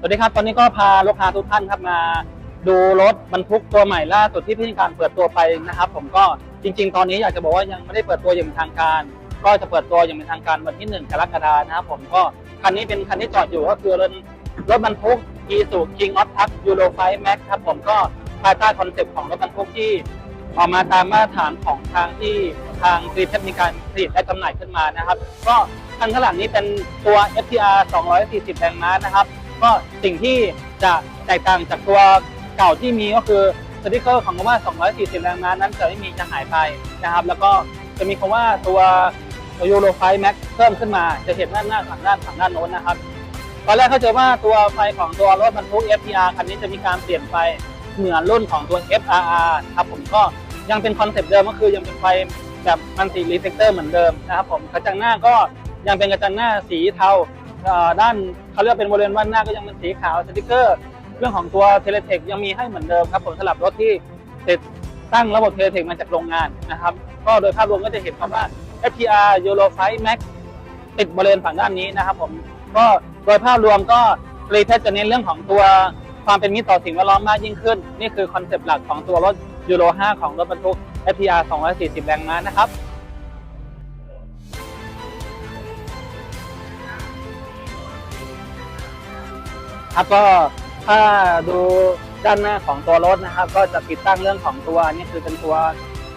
สวัสดีครับ ตอนนี้ก็พาลูกค้าทุกท่านครับมาดูรถบรรทุกตัวใหม่ล่าสุดที่พิ่การเปิดตัวไปนะครับ ผมก็จริง ๆ ตอนนี้อยากจะบอกว่ายังไม่ได้เปิดตัวอย่างเป็นทางการ ก็จะเปิดตัวอย่างเป็นทางการวันที่ 1 กรกฎาคมนะครับผมก็คันนี้เป็นคันที่จอดอยู่ก็คือรถรถบรรทุก e s u King of Truck Euro 5 Max ครับผมก็ภายใต้คอนเซ็ปต์ของรถบรรทุกที่ออกมาตามมาตรฐานของทางที่ทางกรีเทปมีการผลิตและจำหน่ายขึ้นมานะครับ ก็คันข้างหลังนี้เป็นตัว FTR 240 แรงม้านะครับ ก็สิ่งที่จะแตกต่างจากตัวเก่าที่มีก็คือสติกเกอร์ของคำว่า 240 แรงม้านั้นจะไม่มีจะหายไปนะครับ แล้วก็จะมีคำว่าตัวยูโรไฟแม็กเพิ่มขึ้นมา จะเห็นด้านหน้าฝั่งด้านฝั่งด้านโน้นนะครับ ตอนแรกเขาเจอว่าตัวไฟของตัวรถบรรทุก FTR คันนี้จะมีการเปลี่ยนไฟเหมือนรุ่นของตัว FRR ครับผมก็ยังเป็นคอนเซปต์เดิมก็คือยังเป็นไฟแบบมันติรีเฟกเตอร์เหมือนเดิมนะครับผมกระจังหน้าก็ยังเป็นกระจังหน้าสีเทา ด้านเขาเรียกเป็นบริเวณด้านหน้าก็ยังเป็นสีขาวสติกเกอร์เรื่องของตัวเทเลเทคยังมีให้เหมือนเดิมครับผมสำหรับรถที่ติดตั้งระบบเทเลเทคมาจากโรงงานนะครับ ก็โดยภาพรวมก็จะเห็นครับว่า FTR Euro 5 Max ติดบริเวณฝั่งด้านนี้นะครับผมก็โดยภาพรวมก็รีเทสจะเน้นเรื่องของตัวความเป็นมิตรต่อสิ่งแวดล้อมมากยิ่งขึ้น นี่คือคอนเซปต์หลักของตัวรถยูโร 5 ของรถบรรทุก FTR 240 แรงม้านะครับ ครับก็ถ้าดูด้านหน้าของตัวรถนะครับ ก็จะติดตั้งเรื่องของตัวนี่คือเป็นตัว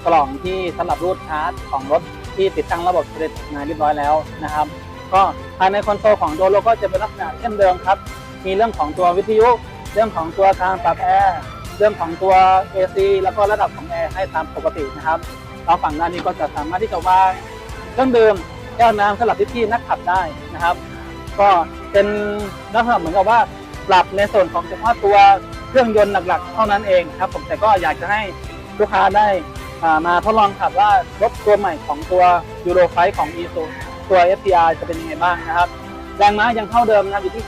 กล่องที่สำหรับรูดชาร์จของรถที่ติดตั้งระบบเทเลทมาเรียบร้อยแล้วนะครับ ก็ภายในคอนโซลของตัวรถก็จะเป็นลักษณะเช่นเดิมครับ มีเรื่องของตัววิทยุ เรื่องของตัวการปรับแอร์เรื่องของตัว AC แล้วก็ระดับของแอร์ให้ตามปกตินะครับแล้วฝั่งด้านนี้ก็จะสามารถที่จะวางเครื่องดื่มแก้วน้ำสำหรับพี่นักขับได้นะครับ ก็เป็นลักษณะเหมือนกับว่า ปรับในส่วนของเฉพาะตัวเครื่องยนต์หลักๆ เท่านั้นเองครับผมแต่ก็อยากจะให้ลูกค้าได้มาทดลองขับว่ารถตัวใหม่ของตัวยูโรไฟของ e s u ตัว FTR จะเป็นยังไงบ้างนะครับ แรงม้ายังเท่าเดิมนะครับอยู่ที่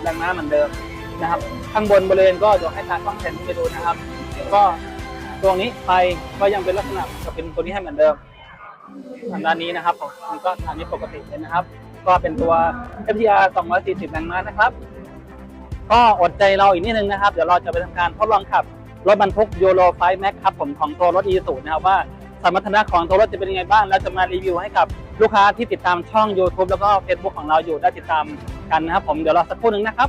240 แรงม้าเหมือนเดิมนะครับ ข้างบนบริเวณก็เดี๋ยวให้ทางกล้องแผนไปดูนะครับ ก็ตรงนี้ไฟก็ยังเป็นลักษณะจะเป็นตัวนี้ให้เหมือนเดิมทางด้านนี้นะครับผมมันก็ทางนี้ปกติเลยนะครับ ก็เป็นตัว FTR 240 แรงม้านะครับ ก็อดใจเราอีกนิดนึงนะครับ เดี๋ยวเราจะไปทำการทดลองขับ รถบรรทุกยูโรไฟแม็กครับผมของตัวรถอีสูนะครับว่าสมรรถนะของตัวรถจะเป็นยังไงบ้างแล้วจะมารีวิวให้กับลูกค้าที่ติดตามช่อง YouTube แล้วก็ Facebook ของเราอยู่ได้ติดตามกันนะครับผมเดี๋ยวรอสักครู่หนึ่งนะครับ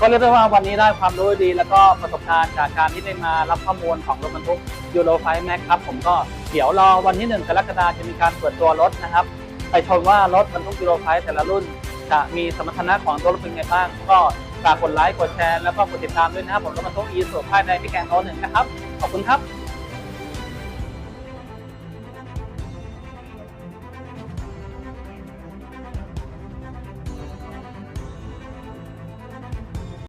ก็เรียกได้ว่าวันนี้ได้ความรู้ดีแล้วก็ประสบการณ์จากการที่ได้มารับข้อมูลของรถบรรทุกยูโรไฟแม็กครับผมก็เดี๋ยวรอวันที่หนึ่งกรกฎาคมจะมีการเปิดตัวรถนะครับ ไปชมว่ารถบรรทุกยูโรไฟแต่ละรุ่น จะมีสมรรถนะของตัวรถเป็นไงบ้าง ก็ฝากกดไลค์กดแชร์แล้วก็กดติดตามด้วยนะครับผมรถบรรทุกอีสุภายในพี่แกงโนหนึ่งนะครับขอบคุณครับ